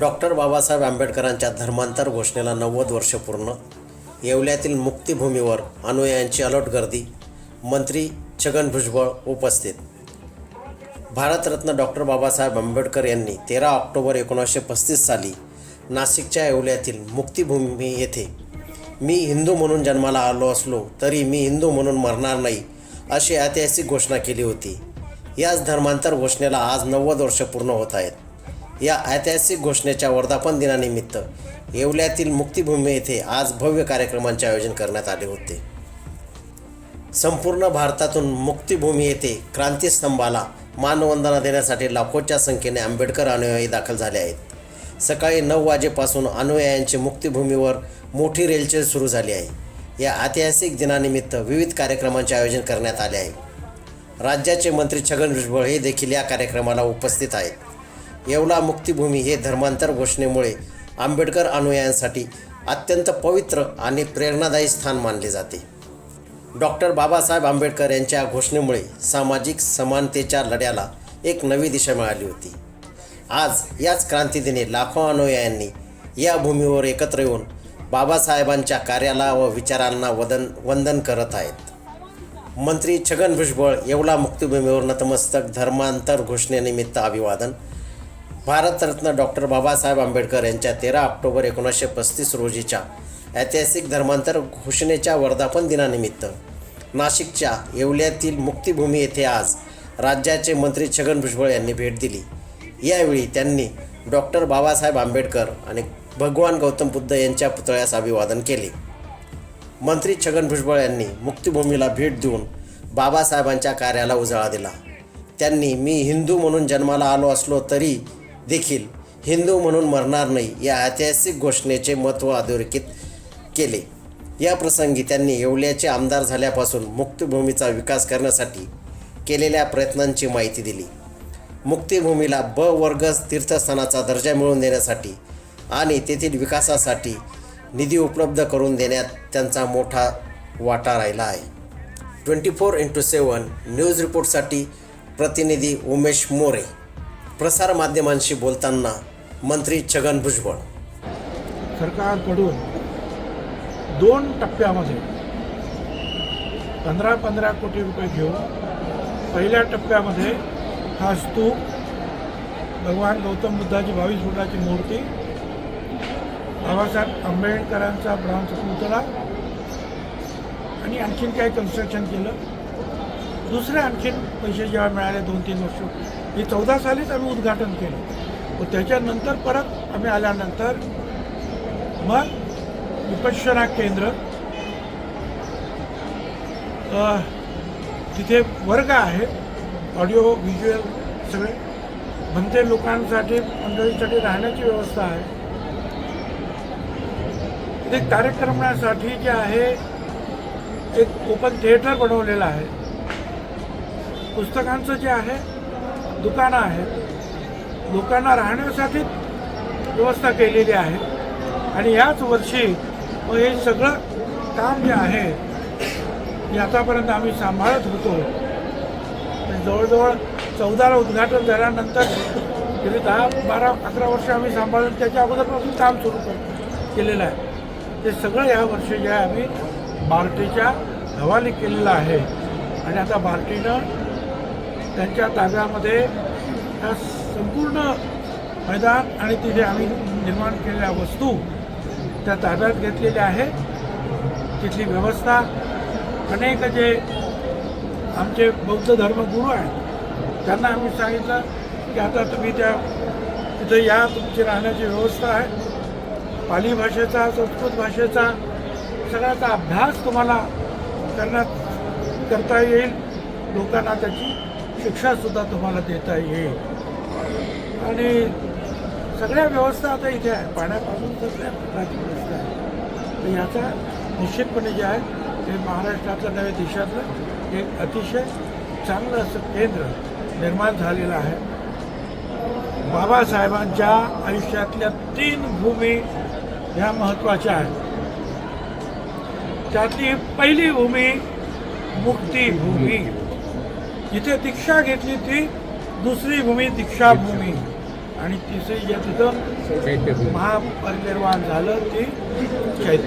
Doctor Babasaheb आंबेडकरांच्या धर्मांतर घोषणेला नव्वद वर्ष पूर्ण. येवल्यातील मुक्तिभूमीवर अनुयायांची अलोट गर्दी मंत्री छगन भुजबळ उपस्थित. भारतरत्न डॉक्टर बाबासाहेब आंबेडकर यांनी तेरा ऑक्टोबर एकोणीसशे पस्तीस साली नाशिकच्या येवल्यातील मुक्तिभूमी येथे मी हिंदू म्हणून जन्माला आलो असलो तरी मी हिंदू म्हणून मरणार नाही. अशी ऐतिहासिक घोषणा केली होती. याच धर्मांतर घोषणेला आज नव्वद वर्ष पूर्ण होत आहेत. या ऐतिहासिक घोषणेच्या वर्धापन दिनानिमित्त येवल्यातील मुक्तिभूमी येथे आज भव्य कार्यक्रमांचे आयोजन करण्यात आले होते. संपूर्ण भारतातून मुक्तिभूमी येथे क्रांतीस्तंभाला मानवंदना देण्यासाठी लाखोच्या संख्येने आंबेडकर अनुयायी दाखल झाले आहेत. सकाळी नऊ वाजेपासून अनुयायांची मुक्तिभूमीवर मोठी रेलचेल सुरू झाली आहे. या ऐतिहासिक दिनानिमित्त विविध कार्यक्रमांचे आयोजन करण्यात आले आहे. राज्याचे मंत्री छगन भुजबळ हे देखील या कार्यक्रमाला उपस्थित आहेत. येवला मुक्तिभूमी हे धर्मांतर घोषणेमुळे आंबेडकर अनुयायांसाठी अत्यंत पवित्र आणि प्रेरणादायी स्थान मानले जाते. डॉक्टर बाबासाहेब आंबेडकर यांच्या घोषणेमुळे सामाजिक समानतेच्या लढ्याला एक नवी दिशा मिळाली होती. आज याच क्रांतीदिनी लाखो अनुयायांनी या भूमीवर एकत्र येऊन बाबासाहेबांच्या कार्याला व विचारांना वदन वंदन करत आहेत. मंत्री छगन भुजबळ येवला मुक्तिभूमीवर नतमस्तक धर्मांतर घोषणेनिमित्त अभिवादन. भारतरत्न डॉक्टर बाबासाहेब आंबेडकर यांच्या तेरा ऑक्टोबर एकोणीसशे पस्तीस रोजीच्या ऐतिहासिक धर्मांतर घोषणेच्या वर्धापन दिनानिमित्त नाशिकच्या येवल्यातील मुक्तिभूमी येथे आज राज्याचे मंत्री छगन भुजबळ यांनी भेट दिली. यावेळी त्यांनी डॉक्टर बाबासाहेब आंबेडकर आणि भगवान गौतम बुद्ध यांच्या पुतळ्यास अभिवादन केले. मंत्री छगन भुजबळ यांनी मुक्तिभूमीला भेट देऊन बाबासाहेबांच्या कार्याला उजाळा दिला. त्यांनी मी हिंदू म्हणून जन्माला आलो असलो तरी देखील हिंदू म्हणून मरणार नाही या ऐतिहासिक घोषणेचे महत्त्व अधोरेखित केले. या प्रसंगी त्यांनी येवल्याचे आमदार झाल्यापासून मुक्तभूमीचा विकास करण्यासाठी केलेल्या प्रयत्नांची माहिती दिली. मुक्तिभूमीला ब वर्ग तीर्थस्थानाचा दर्जा मिळवून देण्यासाठी आणि तेथील विकासासाठी निधी उपलब्ध करून देण्यात त्यांचा मोठा वाटा राहिला आहे. Twenty four into seven news रिपोर्टसाठी प्रतिनिधी उमेश मोरे. प्रसारमाध्यमांशी बोलताना मंत्री छगन भुजबळ. सरकारकडून दोन टप्प्यामध्ये पंधरा पंधरा कोटी रुपये घेऊन पहिल्या टप्प्यामध्ये हा स्तूप भगवान गौतम बुद्धाची बावीस फुटाची मूर्ती बाबासाहेब आंबेडकरांचा ब्रांच पुतळा आणि आणखीन काही कन्स्ट्रक्शन केलं. दुसरे आणखीन पैसे जेव्हा मिळाले दोन तीन वर्ष हे चौदा सालीच आम्ही उद्घाटन केलं. व त्याच्यानंतर परत आम्ही आल्यानंतर मग विपश्यना केंद्र तिथे वर्ग आहे. ऑडिओ व्हिज्युअल सगळे. म्हणते लोकांसाठी मंडळीसाठी राहण्याची व्यवस्था आहे. ते कार्यक्रमासाठी जे आहे एक ओपन थिएटर बनवलेलं आहे. पुस्तकांचं जे आहे दुकानं आहेत लोकांना राहण्यासाठी व्यवस्था केलेली आहे. आणि याच वर्षी मग हे सगळं काम जे आहे हे आतापर्यंत आम्ही सांभाळत होतो. जवळजवळ चौदाला उद्घाटन झाल्यानंतर गेली दहा बारा अकरा वर्ष आम्ही सांभाळून त्याच्या अगोदरपासून काम सुरू कर केलेलं आहे. ते सगळं या वर्षी जे आहे आम्ही बार्टीच्या हवाली केलेलं आहे. आणि आता बार्टीनं त्यांच्या ताब्यामध्ये ह्या संपूर्ण मैदान आणि तिथे आम्ही निर्माण केलेल्या वस्तू त्या ताब्यात घेतलेल्या आहेत. तिथली व्यवस्था अनेक जे आमचे बौद्ध धर्मगुरू आहेत. त्यांना आम्ही सांगितलं की आता तुम्ही त्या तिथे या तुमची राहण्याची व्यवस्था आहे. पाली भाषेचा संस्कृत भाषेचा सगळ्याचा अभ्यास तुम्हाला करण्यात करता येईल. लोकांना त्याची शिक्षासुद्धा तुम्हाला देता येईल. आणि सगळ्या व्यवस्था आता इथे आहे पाण्यापासून सगळ्या प्रकारची व्यवस्था आहे तर याचा निश्चितपणे जे आहे ते महाराष्ट्रातलं नव्या देशातलं एक अतिशय चांगलं असं केंद्र निर्माण झालेलं आहे. बाबासाहेबांच्या आयुष्यातल्या तीन भूमी ह्या महत्त्वाच्या आहेत. त्यातली पहिली भूमी मुक्तीभूमी जिथे दीक्षा घेतली ती दुसरी भूमी दीक्षाभूमी. आणि तिसरी जे तिथं महापरिनिर्वाण झालं ती चैत्य